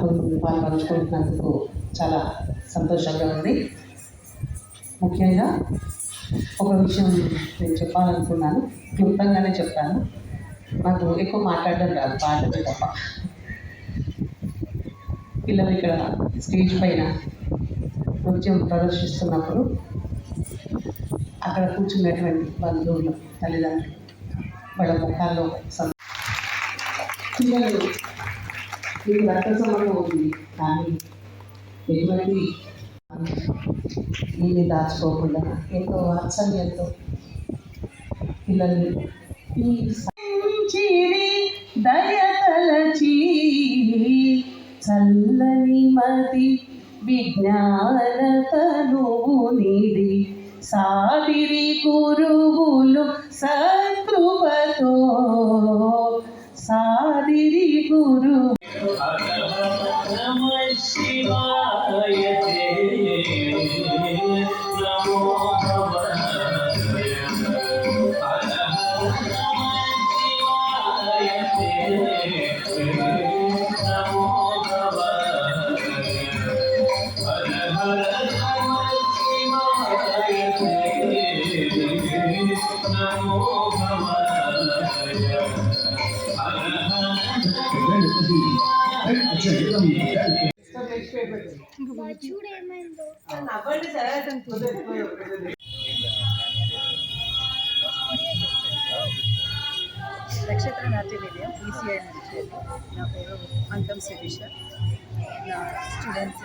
కొన్ని పాల్పంచుకుంటున్నందుకు చాలా సంతోషంగా ఉంది. ముఖ్యంగా ఒక విషయం నేను చెప్పాలనుకున్నాను. క్లుప్తంగానే చెప్తాను నాకు ఎక్కువ మాట్లాడడం రాదు పాటలు తప్ప. పిల్లలు ఇక్కడ స్టేజ్ పైన నృత్యం ప్రదర్శిస్తున్నప్పుడు అక్కడ కూర్చున్నటువంటి బంధువులు తల్లిదండ్రులు వాళ్ళ ముఖాల్లో సంతోషం. పిల్లలు మీకు రక్త సంబంధం ఉంది కానీ ఎటువంటి ఏమి దాచుకోకుండా ఎంతో వాత్సల్యంతో పిల్లల్ని దయతలచి చల్లని మది విజ్ఞాన తనువు నిడి సాదిరి గురువులు సకృపతో నక్షత్ర నాట్య నిలయం ఈసీఐ నుంచి నా పేరు అంకం శిరీష నా స్టూడెంట్స్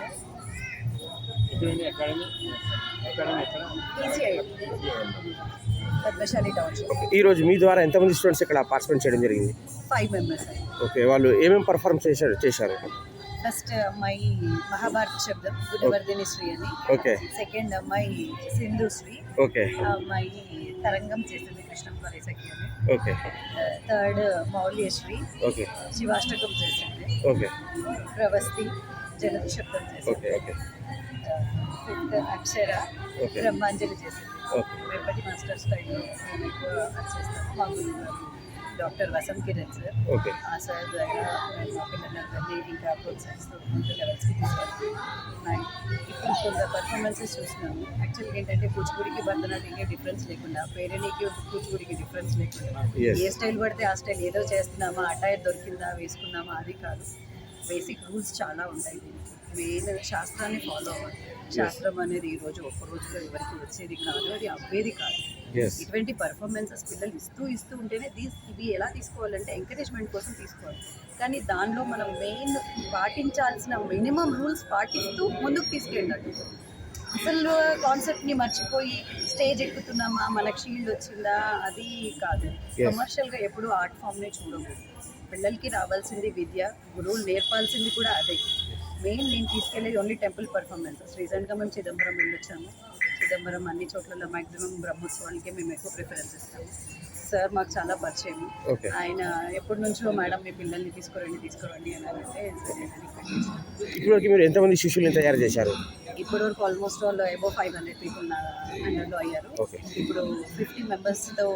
పద్మశాలి టౌన్షిప్. ఈ రోజు మీ ద్వారా ఎంతమంది స్టూడెంట్స్ ఇక్కడ పార్టిసిపేట్ చేయడం జరిగింది? Five members. ఓకే వాళ్ళు ఏమేమి పర్ఫార్మ్ చేశారు చేశారు? ఫస్ట్ అమ్మాయి మహాభారత శబ్దం గుణవర్ధిని శ్రీ అని. ఓకే. సెకండ్ అమ్మాయి సింధు శ్రీ. ఓకే. అమ్మాయి తరంగం చేసింది కృష్ణం అని. Okay. Third Maulyasri okay. Shivashtakam చేసింది. ఓకే. ప్రవస్తి శబ్దం చేసింది. Okay okay. ఫిఫ్త్ అక్షర బ్రహ్మాంజలి చేసింది వెంపటి మాస్టర్ స్టైల్లో మేము ఎక్కువ చేస్తాము మా గురువు doctor Vasant Kiran sir. Okay. ఆ సార్ ద్వారా మేము మా పిల్లలందరినీ ఇంకా ప్రోత్సహిస్తూ ముందు లెవెల్స్కి తీసుకెళ్తాం ఇప్పుడు కొంత పర్ఫార్మెన్సెస్ చూసినాము యాక్చువల్గా ఏంటంటే కూచిపూడికి భరతనాట్యంకి డిఫరెన్స్ లేకుండా పేరణికి కూచిపూడికి డిఫరెన్స్ లేకుండా. ఏ స్టైల్ పడితే ఆ స్టైల్ ఏదో చేస్తున్నామా అటైర్ దొరికిందా వేసుకున్నామా అది కాదు. బేసిక్ రూల్స్ చాలా ఉంటాయి మెయిన్ శాస్త్రాన్ని ఫాలో అవ్వాలి. శాస్త్రం అనేది ఈ రోజు ఒక్క రోజులో ఎవరికి వచ్చేది కాదు అది అవ్వేది కాదు. ఇటువంటి పర్ఫార్మెన్సెస్ పిల్లలు ఇస్తూ ఇస్తూ ఉంటేనే దీస్ ఇవి ఎలా తీసుకోవాలంటే ఎంకరేజ్మెంట్ కోసం తీసుకోవాలి. కానీ దానిలో మనం మెయిన్ పాటించాల్సిన మినిమం రూల్స్ పాటిస్తూ ముందుకు తీసుకెళ్ళాలి. అసలు కాన్సెప్ట్ని మర్చిపోయి స్టేజ్ ఎక్కుతున్నామా మనకు షీల్డ్ వచ్చిందా అది కాదు. కమర్షియల్గా ఎప్పుడు ఆర్ట్ ఫామ్నే చూడకూడదు పిల్లలకి రావాల్సింది విద్య గురువులు నేర్పాల్సింది కూడా అదే. మెయిన్ నేను తీసుకెళ్ళేది ఓన్లీ టెంపుల్ పర్ఫార్మెన్సెస్ రీసెంట్గా మేము చిదంబరం వెళ్ళొచ్చాము. చిదంబరం అన్ని చోట్ల మ్యాక్సిమం బ్రహ్మోత్సవానికి మేము ఎక్కువ ప్రిఫరెన్స్ ఇస్తాము. సార్ మాకు చాలా పరిచయం. ఆయన ఎప్పటి నుంచో మేడం మీ పిల్లల్ని తీసుకురండి తీసుకురండి అని అంటే. ఇప్పటివరకు మీరు ఎంతమంది శిష్యుల్ని తయారు చేశారు? ఇప్పటి వరకు almost all above five hundred people అండర్లో అయ్యారు. ఇప్పుడు ఫిఫ్టీ మెంబర్స్తో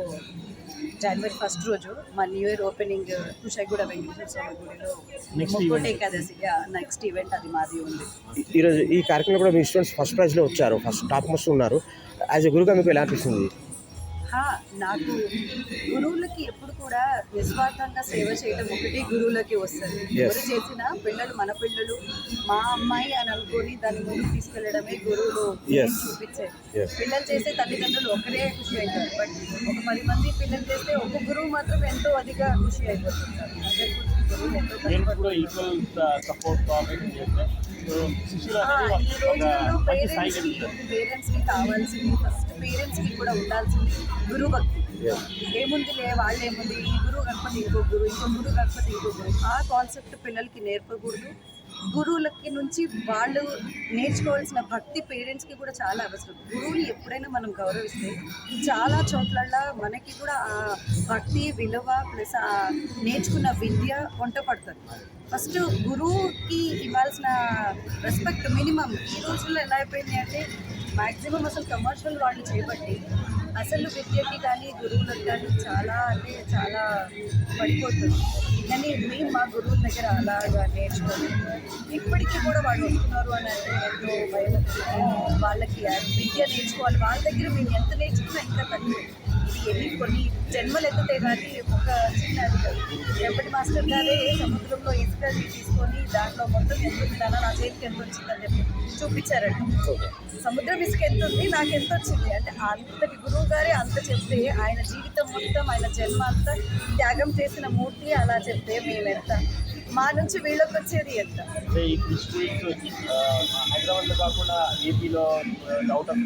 జనవరి ఫస్ట్ రోజు మా new year opening Kushaiguda Venkateswara Swamy గుడిలో. ముక్కోటి ఏకాదశి నెక్స్ట్ ఈవెంట్ అది మాది ఉంది. ఈ- ఈరోజు ఈ కార్యక్రమంలో కూడా మీ స్టూడెంట్స్ ఫస్ట్ ప్రైజ్లో వచ్చారు ఫస్ట్ టాప్ మోస్ట్ ఉన్నారు. యాజ్ ఎ గురుగా మీకు ఎలా అనిపిస్తుంది? నాకు గురువులకి ఎప్పుడు కూడా నిస్వార్థంగా సేవ చేయడం ఒకటి గురువులకి వస్తుంది. ఎవరు చేసినా పిల్లలు మన పిల్లలు మా అమ్మాయి అని అనుకొని దాన్ని ముందుకు తీసుకెళ్ళడమే గురువులు Yes. పిల్లలు చేస్తే తల్లిదండ్రులు ఒకరే ఖుషి అవుతారు బట్ ఒక పది మంది పిల్లలు చేస్తే ఒక గురువు మాత్రం ఎంతో అధిక ఖుషి అయిపోతుంటారు ఎంతో నేను కూడా. ఈక్వల్ సపోర్ట్ కోఆపరేషన్ చేస్తే పేరెంట్స్కి కావాల్సింది ఫస్ట్ పేరెంట్స్కి కూడా ఉండాల్సింది గురువు భక్తి ఏముందిలే వాళ్ళు ఏముంది? ఈ గురువు కాకపోతే ఇంకో గురువు ఇంకో గురువు కాకపోతే ఇంకో గురువు ఆ కాన్సెప్ట్ పిల్లలకి నేర్పకూడదు. గురువులకి నుంచి వాళ్ళు నేర్చుకోవాల్సిన భక్తి పేరెంట్స్కి కూడా చాలా అవసరం. గురువుని ఎప్పుడైనా మనం గౌరవిస్తే చాలా చోట్లల్లో మనకి కూడా ఆ భక్తి విలువ ప్లస్ ఆ నేర్చుకున్న విద్య వంట పడుతుంది ఫస్ట్ గురువుకి ఇవ్వాల్సిన రెస్పెక్ట్ మినిమం. ఈ రోజుల్లో ఎలా అయిపోయింది అంటే మ్యాక్సిమం అసలు కమర్షియల్ వాళ్ళు చేపట్టి అసలు విద్యకి కానీ గురువులకు కానీ చాలా అంటే చాలా పడిపోతుంది. కానీ మేము మా గురువుల దగ్గర అలాగా నేర్చుకొని ఇప్పటికీ కూడా వాళ్ళు వస్తున్నారు అని అంటే ఎంతో భయం వాళ్ళకి విద్య నేర్చుకోవాలి. వాళ్ళ దగ్గర మేము ఎంత నేర్చుకున్నా ఇంకా తక్కువ. ఇది ఎన్ని కొన్ని జన్మలు ఎత్తితే కానీ ఒక చిన్న వెంపటి మాస్టర్ గారే సముద్రంలో ఇసుక తీసుకొని దాంట్లో మొత్తం ఎంత ఉంటుందన్నా నా చేతికి ఎంత వచ్చిందని చెప్పి చూపించారండి. సముద్రం ఇసుక ఎంత ఉంది? నాకు ఎంత వచ్చింది? అంటే అంతటి గురువు గారే అంత చెప్తే ఆయన జీవితం మొత్తం ఆయన జన్మ అంతా త్యాగం చేసిన మూర్తి అలా చెప్తే మేము ఎంత మా నుంచి వీళ్ళకి వచ్చేది ఎంత? అంటే ఈ హైదరాబాద్లో కాకుండా ఏపీలో అవుట్ ఆఫ్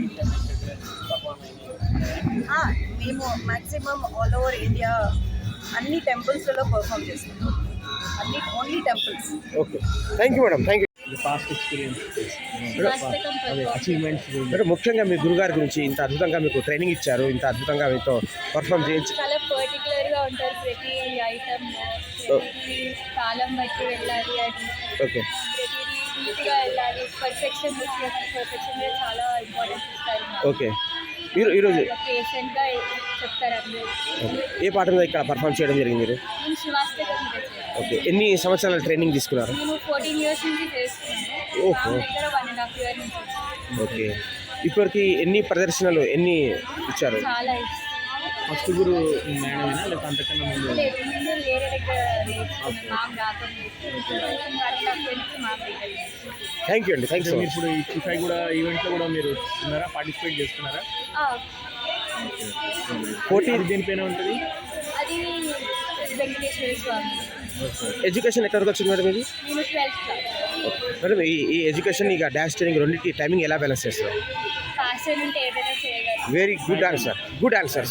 పర్ఫార్మ్ ఆ, మేము మ్యాక్సిమం ఆల్ ఓవర్ ఇండియా అన్ని టెంపుల్స్లలో పర్ఫామ్ చేస్తున్నాం. అన్ని only temples okay thank you madam thank you past experience achievements madam ముఖ్యంగా మీ గురుగారి గురించి ఇంత అద్భుతంగా మీకు ట్రైనింగ్ ఇచ్చారు ఇంత అద్భుతంగా మీతో పర్ఫామ్ చేయించి చాలా పర్టికులర్గా ఉంటారు ప్రతి ఐటమ్ కాలం బట్టి వెళ్ళాలి అని. ఓకే. నీట్గా వెళ్ళాలి. పర్ఫెక్షన్ పర్ఫెక్షన్ చాలా ఇంపార్టెన్స్ ఇస్తారు ఓకే. మీరు ఈరోజు పేషెంట్గా చెప్తారు అందరూ. ఏ పాట మీద ఇక్కడ పర్ఫామ్ చేయడం జరిగింది మీరు? నేను ఓకే. ఎన్ని సంవత్సరాల ట్రైనింగ్ తీసుకున్నారు? నేను ఫోర్టీన్ ఇయర్స్ నుంచి చేస్తున్నాను. ఓహో. నా దగ్గర వన్ అండ్ హాఫ్ ఇయర్ నుంచి. ఓకే. ఇప్పటికి ఎన్ని ప్రదర్శనలు ఎన్ని ఇచ్చారు? చాలా ఫస్ట్ గురు మేడమేనా? లేకపోతే అంతకన్నా ముందు. థ్యాంక్ యూ అండి. థ్యాంక్ యూ మీరు ఇప్పుడు ఈ చిఫై కూడా ఈవెంట్లో కూడా మీరు ఉన్నారా? పార్టిసిపేట్ చేస్తున్నారా ఆ, పోటీ దేనిపైన ఉంటుంది? ఎడ్యుకేషన్ ఎక్కడికి వచ్చింది మేడం ఇది? మేడం ఈ ఈ ఎడ్యుకేషన్ ఇక డాన్స్ ట్రైనింగ్ రెండింటి టైమింగ్ ఎలా బ్యాలెన్స్ చేస్తారు? Very good answer good answer